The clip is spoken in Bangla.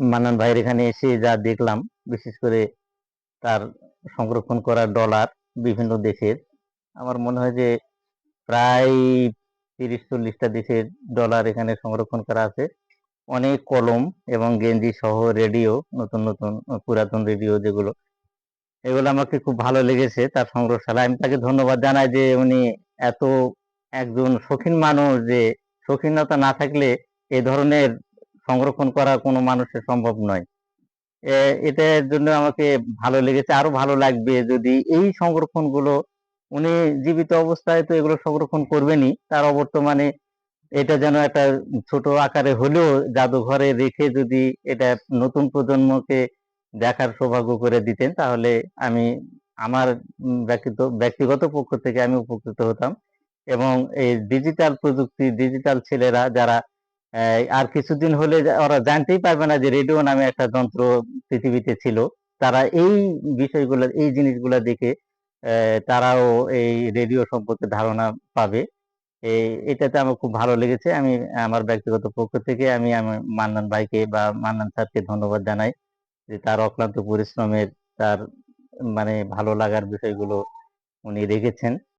মান্নান ভাইয়ের এখানে এসে যা দেখলাম, বিশেষ করে তার সংরক্ষণ করা ডলার বিভিন্ন দেশের, আমার মনে হয় যে প্রায় তিরিশ চল্লিশটা দেশের ডলার এখানে সংরক্ষণ করা আছে। অনেক কলম এবং গেঞ্জি সহ রেডিও, নতুন নতুন পুরাতন রেডিও যেগুলো, এগুলো আমাকে খুব ভালো লেগেছে তার সংগ্রহশালা আমি তাকে ধন্যবাদ জানাই যে উনি এত একজন শৌখিন মানুষ যে শৌখিনতা না থাকলে এ ধরনের সংরক্ষণ করা কোনো মানুষের সম্ভব নয়। এটার জন্য আমাকে ভালো লেগেছে, আরও ভালো লাগবে যদি এই সংরক্ষণগুলো, উনি জীবিত অবস্থায় তো এগুলো সংরক্ষণ করবেনই, তার অবর্তমানে এটা যেন একটা ছোট আকারে হলেও জাদুঘরে রেখে যদি এটা নতুন প্রজন্মকে দেখার সৌভাগ্য করে দিতেন, তাহলে আমি আমার ব্যক্তিগত ব্যক্তিগত পক্ষ থেকে আমি উপকৃত হতাম। এবং এই ডিজিটাল প্রযুক্তি ডিজিটাল ছেলেরা যারা আর কিছুদিন হলে ওরা জানতেই পারবে না যে রেডিও নামে একটা যন্ত্র পৃথিবীতে ছিল। তারা এই বিষয়গুলো, এই জিনিসগুলো দেখে তারাও এই রেডিও সম্পর্কে ধারণা পাবে। এটাতে আমার খুব ভালো লেগেছে। আমি আমার ব্যক্তিগত পক্ষ থেকে আমি আমি মান্নান ভাইকে বা মান্নান স্যারকে ধন্যবাদ জানাই যে তার অক্লান্ত পরিশ্রমের, তার মানে ভালো লাগার বিষয়গুলো উনি রেখেছেন।